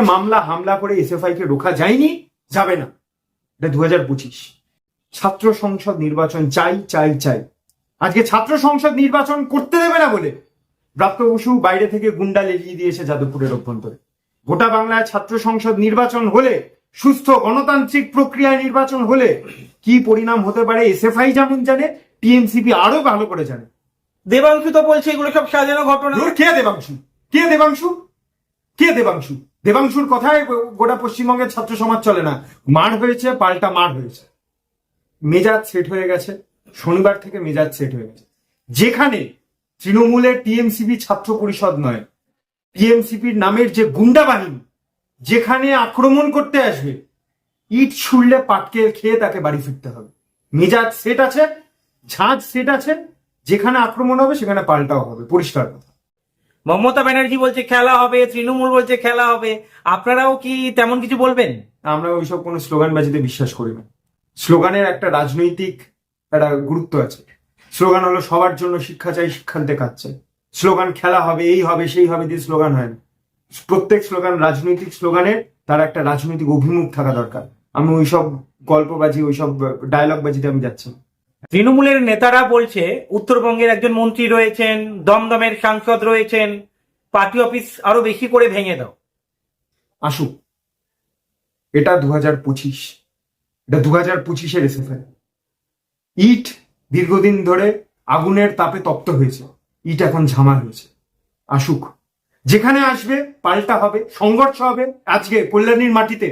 মামলা হামলা করে এসএফআই কে রোখা যায়নি যাবে না। এটা দু হাজার পঁচিশ। ছাত্র সংসদ নির্বাচন চাই চাই চাই। আজকে ছাত্র সংসদ নির্বাচন করতে দেবে না বলে ব্রাত্য বসু বাইরে থেকে গুন্ডা লেলিয়ে দিয়েছে যাদবপুরের অভ্যন্তরে। গোটা বাংলায় ছাত্র সংসদ নির্বাচন হলে সুস্থ গণতান্ত্রিক প্রক্রিয়ায় নির্বাচন হলে কি পরিণাম হতে পারে এসএফআই যেমন জানে টিএমসিপি আরও ভালো করে জানে। দেবাংশু তো বলছে এগুলো সব সাজানো ঘটনা। কে দেবাংশু? কে দেবাংশু? কে দেবাংশু? দেবাংশুর কথায় গোটা পশ্চিমবঙ্গের ছাত্র সমাজ চলে না। মার হয়েছে, পাল্টা মার হয়েছে। মেজাজ সেট হয়ে গেছে। শনিবার থেকে মেজাজ সেট হয়ে গেছে। যেখানে তৃণমূলের টিএমসিপি ছাত্র পরিষদ নয় টিএমসিপির নামের যে গুন্ডা বাহিনী যেখানে আক্রমণ করতে আসবে, ইট ছুড়লে পাটকে খেয়ে তাকে বাড়ি ফিরতে হবে। মেজাজ সেট আছে, ঝাঁজ সেট আছে, যেখানে আক্রমণ হবে সেখানে পাল্টাও হবে, পরিষ্কার কথা। মমতা ব্যানার্জি বলছে খেলা হবে, তৃণমূল বলছে খেলা হবে। আপনারাও কি তেমন কিছু বলবেন? আমরা ওইসব কোনো স্লোগানবাজিতে বিশ্বাস করি না। স্লোগানের একটা রাজনৈতিক একটা গুরুত্ব আছে। স্লোগান হলো, সবার জন্য শিক্ষা চাই, শিক্ষান্তে কাজ চাই। স্লোগান খেলা হবে, এই হবে, সেই হবে দিয়ে স্লোগান হয় না। প্রত্যেক স্লোগান রাজনৈতিক স্লোগানের তার একটা রাজনৈতিক অভিমুখ থাকা দরকার। আমি ওইসব গল্পবাজি, ওইসব ডায়লগবাজিতে আমি যাচ্ছি। তৃণমূলের নেতারা বলছে, উত্তরবঙ্গের একজন মন্ত্রী রয়েছেন, দমদমের সাংসদ রয়েছেন, পার্টি অফিস আরও বেশি করে ভেঙে দাও। আসুক এটা দু হাজার পঁচিশ, এটা দু হাজার পঁচিশের এসএফআই ইট দীর্ঘদিন ধরে আগুনের তাপে তপ্ত হয়েছে, ইট এখন ঝামা হয়েছে। আসুক, যেখানে আসবে, পাল্টা হবে, সংঘর্ষ হবে। আজকে কল্যাণীর মাটিতে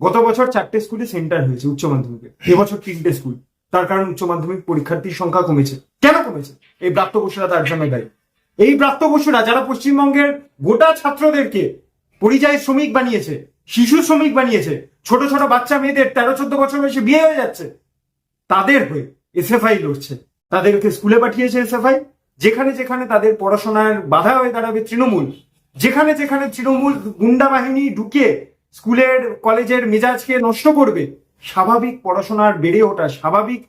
গত বছর চারটে স্কুলে সেন্টার হয়েছে, উচ্চ মাধ্যমিকে এবছর তিনটে স্কুল। তার কারণ উচ্চ মাধ্যমিক পরীক্ষার্থীর সংখ্যা কমেছে। কেন কমেছে? এই ব্রাত্য বসুরা তার জন্য দায়ী। এই ব্রাত্য বসুরা যারা পশ্চিমবঙ্গের গোটা ছাত্রদেরকে পরিযায়ী শ্রমিক বানিয়েছে, শিশু শ্রমিক বানিয়েছে, ছোট ছোট বাচ্চা মেয়েদের তেরো চোদ্দ বছর বয়সে বিয়ে হয়ে যাচ্ছে, তাদের হয়ে এসএফআই লড়ছে। তাদেরকে স্কুলে পাঠিয়েছে এসএফআই, যেখানে যেখানে তাদের পড়াশোনার বাধা হয়ে দাঁড়াবে তৃণমূল, যেখানে যেখানে তৃণমূল গুন্ডা বাহিনী ঢুকে স্কুলের কলেজের মেজাজকে নষ্ট করবে স্বাভাবিক পড়াশোনার বেড়ে ওঠা, স্বাভাবিক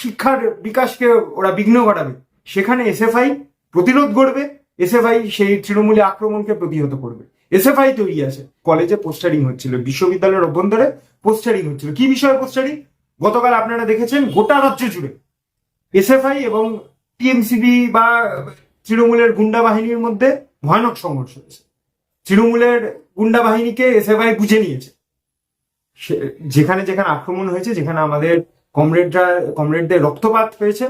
শিক্ষার বিকাশকে ওরা বিঘ্ন ঘটাবে। সেখানে এসএফআই প্রতিরোধ করবে এসএফআই সেই তৃণমূলী আক্রমণকে প্রতিহত করবে। এসএফআই তৈরি আছে। কলেজে পোস্টারিং হচ্ছিল, বিশ্ববিদ্যালয়ের অভ্যন্তরে পোস্টারিং হচ্ছিল। কি বিষয়ে পোস্টারিং? গতকাল আপনারা দেখেছেন গোটা রাজ্য জুড়ে এসএফআই এবং টিএমসিবি বা তৃণমূলের গুন্ডা বাহিনীর মধ্যে ভয়ানক সংঘর্ষ হয়েছে। তৃণমূলের গুন্ডা বাহিনীকে এসএফআই বুঝে নিয়েছে। যেখানে যেখানে আক্রমণ হয়েছে, যেখানে আমাদের কমরেডরা, কমরেডদের রক্তপাত হয়েছে,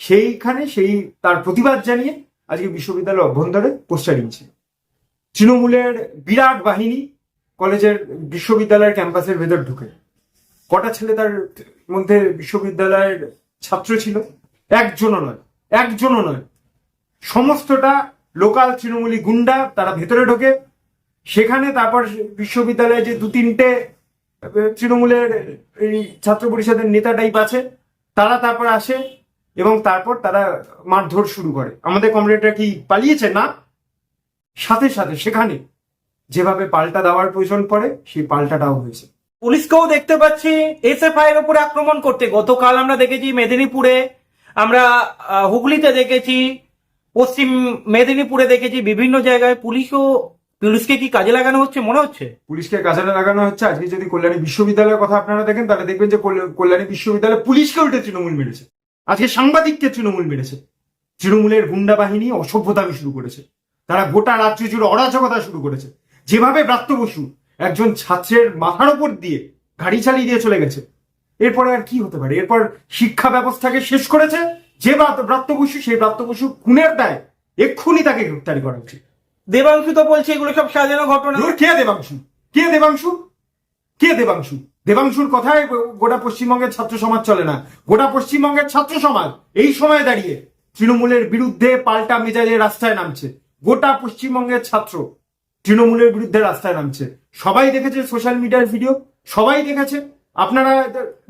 সেইখানে সেই, তার প্রতিবাদ জানিয়ে আজকে বিশ্ববিদ্যালয়ের অভ্যন্তরে পোস্টার ছিল তৃণমূলের বিরাট বাহিনী কলেজের বিশ্ববিদ্যালয়ের ক্যাম্পাসের ভেতর ঢুকে। কটা ছেলে তার মধ্যে বিশ্ববিদ্যালয়ের ছাত্র ছিল? একজনও নয় একজনও নয়। সমস্তটা লোকাল তৃণমূলী গুন্ডা তারা ভেতরে ঢোকে। সেখানে তারপর বিশ্ববিদ্যালয়ে যে দু তিনটে তৃণমূলের এই ছাত্র পরিষদের নেতা টাইপ আছে তারা তারপর আসে এবং তারপর তারা মারধর শুরু করে। আমাদের কমরেডরা কি পালিয়েছে না? সাথে সাথে সেখানে যেভাবে পাল্টা দেওয়ার প্রয়োজন পড়ে, সেই পাল্টাটাও হয়েছে। পুলিশকেও দেখতে পাচ্ছি এসএফআই এর উপরে আক্রমণ করতে। গতকাল আমরা দেখেছি মেদিনীপুরে, আমরা হুগলিতে দেখেছি, পশ্চিম মেদিনীপুরে দেখেছি বিভিন্ন জায়গায় পুলিশও পুলিশকে কি কাজে লাগানো হচ্ছে, মনে হচ্ছে? পুলিশকে কাজে লাগানো হচ্ছে। আজকে যদি কল্যাণী বিশ্ববিদ্যালয়ের কথা আপনারা দেখেন, তাহলে দেখবেন যে কল্যাণী বিশ্ববিদ্যালয় পুলিশকে উল্টে তৃণমূল মেরেছে। আজকে সাংবাদিককে তৃণমূল মেরেছে। তৃণমূলের গুন্ডা বাহিনী অসভ্যতামি শুরু করেছে। তারা গোটা রাজ্য জুড়ে অরাজকতা শুরু করেছে। যেভাবে ব্রাত্য বসু একজন ছাত্রের মাথার ওপর দিয়ে গাড়ি চালিয়ে দিয়ে চলে গেছে, এরপরে আর কি হতে পারে? এরপর শিক্ষা ব্যবস্থাকে শেষ করেছে। যে ব্রাত্য বসু, সেই ব্রাত্য বসু খুনের দায় এক্ষুনি তাকে গ্রেপ্তারি করা উচিত। দেবাংশু তো বলছে এগুলো সব সাজানো ঘটনা। কে দেবাংশু? কে দেবাংশু? কে দেবাংশু? দেবাংশুর কথায় গোটা পশ্চিমবঙ্গের ছাত্র সমাজ চলে না। গোটা পশ্চিমবঙ্গের ছাত্র সমাজ এই সময়ে দাঁড়িয়ে তৃণমূলের বিরুদ্ধে পাল্টা মেজাজে রাস্তায় নামছে। গোটা পশ্চিমবঙ্গের ছাত্র তৃণমূলের বিরুদ্ধে রাস্তায় নামছে। সবাই দেখেছে সোশ্যাল মিডিয়ার ভিডিও? সবাই দেখেছে? আপনারা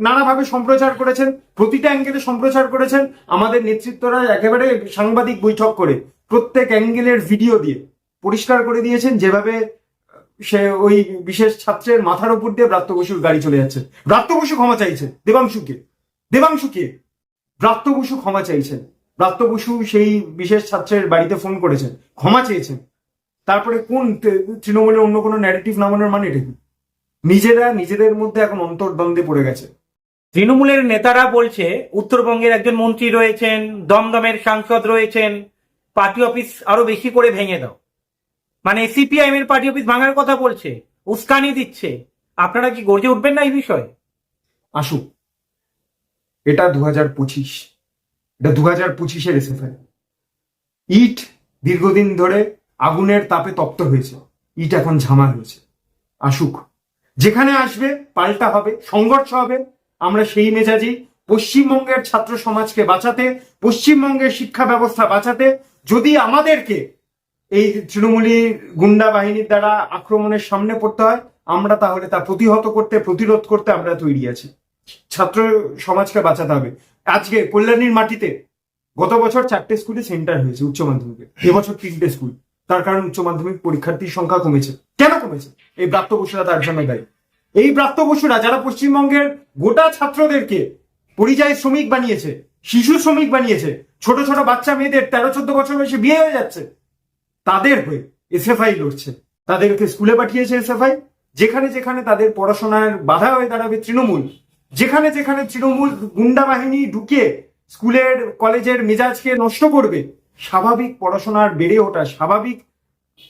নানাভাবে সম্প্রচার করেছেন, প্রতিটা অ্যাঙ্গেলে সম্প্রচার করেছেন। আমাদের নেতৃত্বরা একেবারে সাংবাদিক বৈঠক করে প্রত্যেক অ্যাঙ্গেলের ভিডিও দিয়ে। পরিষ্কার করে দিয়েছেন যেভাবে সে ওই বিশেষ ছাত্রের মাথার উপর দিয়ে ব্রাত্য বসুর গাড়ি চলে যাচ্ছে। ব্রাত্য বসু ক্ষমা চাইছে দেবাংশুকে। দেবাংশুকে ব্রাত্য বসু ক্ষমা চাইছেন। ব্রাত্য বসু সেই বিশেষ ছাত্রের বাড়িতে ফোন করেছেন, ক্ষমা চেয়েছেন। তারপরে কোন তৃণমূলের অন্য কোনো ন্যারেটিভ নামানোর মানে এটা নিজেরা নিজেদের মধ্যে এখন অন্তর্দ্বন্দ্বে পড়ে গেছে। তৃণমূলের নেতারা বলছে, উত্তরবঙ্গের একজন মন্ত্রী রয়েছেন, দমদমের সাংসদ রয়েছেন, পার্টি অফিস আরও বেশি করে ভেঙে দাও। মানে সিপিআইএম এর পার্টি অফিস ভাঙার কথা বলছে, উস্কানি দিচ্ছে। আপনারা কি গর্জে উঠবেন না এই বিষয়ে? আসুক। এটা দু হাজার পঁচিশ। এটা দু হাজার পঁচিশের এসএফআই ইট দীর্ঘদিন ধরে আগুনের তাপে তপ্ত হয়েছে। ইট এখন ঝামা হয়েছে। আসুক। যেখানে আসবে, পাল্টা হবে, সংঘর্ষ হবে। আমরা সেই মেজাজি পশ্চিমবঙ্গের ছাত্র সমাজকে বাঁচাতে, পশ্চিমবঙ্গের শিক্ষা ব্যবস্থা বাঁচাতে, যদি আমাদেরকে এই তৃণমূলী গুন্ডা বাহিনীর দ্বারা আক্রমণের সামনে পড়তে হয়। আমরা তাহলে তা প্রতিহত করতে, প্রতিরোধ করতে আমরা তৈরি আছি। ছাত্র সমাজকে বাঁচাতে হবে। আজকে কল্যাণীর মাটিতে গত বছর চারটে স্কুলে সেন্টার হয়েছে উচ্চ মাধ্যমিকে। এবছর তিনটে স্কুল। তার কারণ উচ্চ মাধ্যমিক পরীক্ষার্থীর সংখ্যা কমেছে। কেন কমেছে? এই ব্রাত্য বসুরা তার জন্য দায়ী। এই ব্রাত্য বসুরা যারা পশ্চিমবঙ্গের গোটা ছাত্রদেরকে পরিযায়ী শ্রমিক বানিয়েছে, শিশু শ্রমিক বানিয়েছে, ছোট ছোট বাচ্চা মেয়েদের তেরো চোদ্দ বছর বয়সে বিয়ে হয়ে যাচ্ছে তাদের হয়ে এসএফআই লড়ছে। তাদেরকে স্কুলে পাঠিয়েছে এসএফআই। যেখানে যেখানে তাদের পড়াশোনার বাধা হয়ে দাঁড়াবে তৃণমূল। যেখানে যেখানে তৃণমূল গুন্ডা বাহিনী ঢুকিয়ে স্কুলের, কলেজের মেজাজকে নষ্ট করবে, স্বাভাবিক পড়াশোনার বেড়ে ওঠা, স্বাভাবিক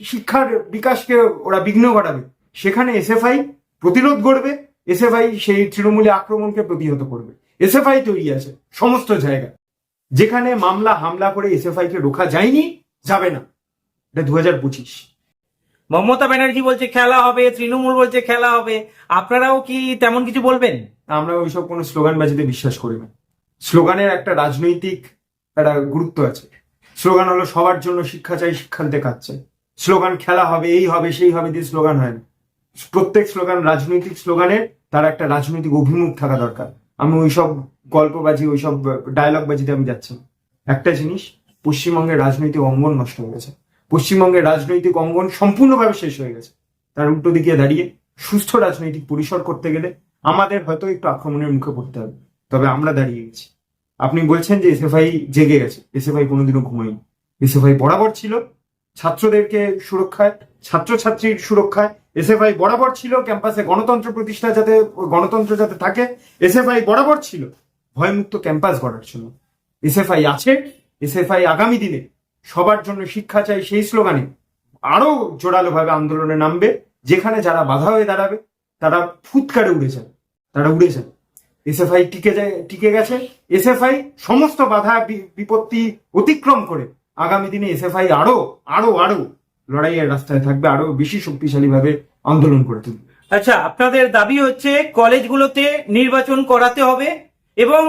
শিক্ষার বিকাশকে ওরা বিঘ্ন ঘটাবে সেখানে এসএফআই প্রতিরোধ করবে এসএফআই সেই তৃণমূলী আক্রমণকে প্রতিহত করবে। এসএফআই তৈরি আছে, সমস্ত জায়গায়। যেখানে মামলা, হামলা করে এসএফআই কে রোখা যায়নি, যাবে না। দু হাজার পঁচিশ। মমতা ব্যানার্জি বলছে খেলা হবে, তৃণমূল বলছে খেলা হবে। আপনারাও কি তেমন কিছু বলবেন? আমরা ওইসব কোনো স্লোগানবাজিতে বিশ্বাস করি না। স্লোগানের একটা রাজনৈতিক, একটা গুরুত্ব আছে। স্লোগান হলো, সবার জন্য শিক্ষা চাই শিক্ষান্তে কাজ স্লোগান খেলা হবে, এই হবে, সেই হবে দিয়ে স্লোগান হয় না। প্রত্যেক স্লোগান রাজনৈতিক স্লোগানের তার একটা রাজনৈতিক অভিমুখ থাকা দরকার। আমি ওইসব গল্পবাজি ওইসব ডায়লগ বাজিতে আমি যাচ্ছি একটা জিনিস, পশ্চিমবঙ্গের রাজনৈতিক অঙ্গন নষ্ট হয়ে গেছে। পশ্চিমবঙ্গের রাজনৈতিক অঙ্গন সম্পূর্ণভাবে শেষ হয়ে গেছে। তার উল্টো দিকে দাঁড়িয়ে সুস্থ রাজনৈতিক পরিসর করতে গেলে আমাদের হয়তো একটু আক্রমণের মুখে পড়তে হবে। তবে আমরা দাঁড়িয়ে গেছি। আপনি বলছেন যে এসএফআই জেগে গেছে। এসএফআই কোনোদিনও ঘুমায়নি। এসএফআই বরাবর ছিল ছাত্রদেরকে সুরক্ষায়, ছাত্রছাত্রীর সুরক্ষায়। এসএফআই বরাবর ছিল ক্যাম্পাসে গণতন্ত্র প্রতিষ্ঠা যাতে, গণতন্ত্র যাতে থাকে, এসএফআই বরাবর ছিল ভয়মুক্ত ক্যাম্পাস গড়ার জন্য। এসএফআই আছে, এসএফআই আগামী দিনে সবার জন্য শিক্ষা চাই সেই স্লোগানে আরও জোরালোভাবে আন্দোলনে নামবে, যেখানে যারা বাধা হয়ে দাঁড়াবে, তারা ফুৎকারে উড়েছেন তারা উড়ে যাবে। এসএফআই টিকে যায়, টিকে গেছে। এসএফআই সমস্ত বাধা বিপত্তি অতিক্রম করে আগামী দিনে এসএফআই আরও আরও আরও লড়াইয়ের রাস্তায় থাকবে, আরও বেশি শক্তিশালী ভাবে আন্দোলন করে তুলবে। আচ্ছা আপনাদের দাবি হচ্ছে কলেজগুলোতে নির্বাচন করাতে হবে এবং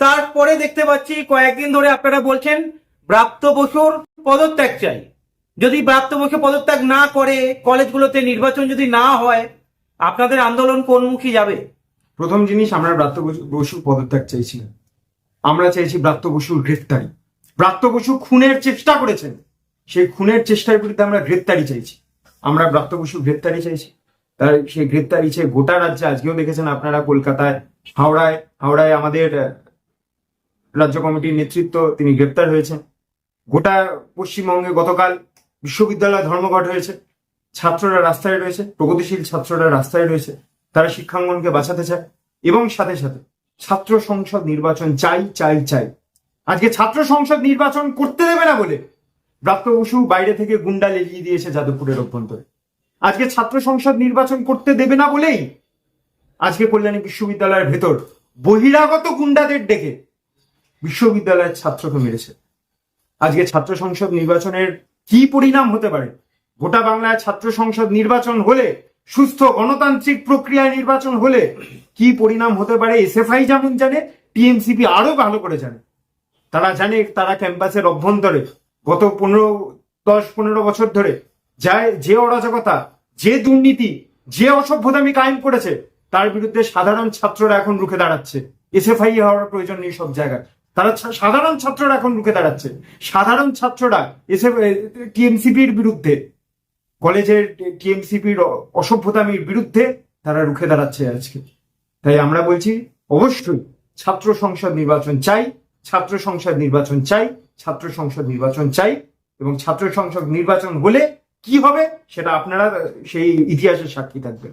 তারপরে দেখতে পাচ্ছি কয়েকদিন ধরে আপনারা বলছেন ব্রাত্য বসুর পদত্যাগ চাই। যদি ব্রাত্য বসু পদত্যাগ না করে কলেজগুলোতে নির্বাচন যদি না হয়, আপনাদের আন্দোলন কোন কোনমুখী যাবে? প্রথম জিনিস, আমরা ব্রাত্য বসু- বসুর পদত্যাগ চাইছি না। আমরা চাইছি ব্রাত্য বসুর গ্রেফতারি। ব্রাত্য বসু খুনের চেষ্টা করেছেন। সেই খুনের চেষ্টার বিরুদ্ধে আমরা গ্রেপ্তারি চাইছি। আমরা ব্রাত্য বসুর গ্রেফতারি চাইছি। তার সেই গ্রেফতারি চেয়ে গোটা রাজ্যে। আজকেও দেখেছেন আপনারা কলকাতায়, হাওড়ায় হাওড়ায় আমাদের রাজ্য কমিটির নেতৃত্ব তিনি গ্রেপ্তার হয়েছেন। গোটা পশ্চিমবঙ্গে গতকাল বিশ্ববিদ্যালয় ধর্মঘট হয়েছে। ছাত্ররা রাস্তায় রয়েছে, প্রগতিশীল ছাত্ররা রাস্তায় রয়েছে। তারা শিক্ষাঙ্গনকে বাঁচাতে চায় এবং সাথে সাথে ছাত্র সংসদ নির্বাচন চাই চাই চাই। আজকে ছাত্র সংসদ নির্বাচন করতে দেবে না বলে ব্রাত্য বসু বাইরে থেকে গুন্ডা লেলিয়ে দিয়েছে যাদবপুরের অভ্যন্তরে। আজকে ছাত্র সংসদ নির্বাচন করতে দেবে না বলেই আজকে কল্যাণী বিশ্ববিদ্যালয়ের ভেতর বহিরাগত গুন্ডাদের ডেকে বিশ্ববিদ্যালয়ের ছাত্রকে মেরেছে। আজকে ছাত্র সংসদ নির্বাচনের কি পরিণাম হতে পারে? গোটা বাংলায় ছাত্র সংসদ নির্বাচন হলে, সুস্থ গণতান্ত্রিক প্রক্রিয়ায় নির্বাচন হলে কি পরিণাম হতে পারে? এসএফআই যেমন জানে, টিএমসিপি আরও ভালো করে জানে। তারা জানে তারা ক্যাম্পাসের অভ্যন্তরে গত পনেরো, দশ, পনেরো বছর ধরে যায়, যে অরাজকতা, যে দুর্নীতি, যে অসভ্যতামি কায়েম করেছে, তার বিরুদ্ধে সাধারণ ছাত্ররা এখন রুখে দাঁড়াচ্ছে। এসএফআই হওয়ার প্রয়োজন নেই সব জায়গায়। তারা সাধারণ ছাত্ররা এখন রুখে দাঁড়াচ্ছে। সাধারণ ছাত্ররা এসে টিএমসিপির বিরুদ্ধে, কলেজের টিএমসিপির অসভ্যতামির বিরুদ্ধে তারা রুখে দাঁড়াচ্ছে আজকে। তাই আমরা বলছি, অবশ্যই ছাত্র সংসদ নির্বাচন চাই, ছাত্র সংসদ নির্বাচন চাই, ছাত্র সংসদ নির্বাচন চাই এবং ছাত্র সংসদ নির্বাচন হলে কি হবে সেটা আপনারা সেই ইতিহাসের সাক্ষী থাকবেন।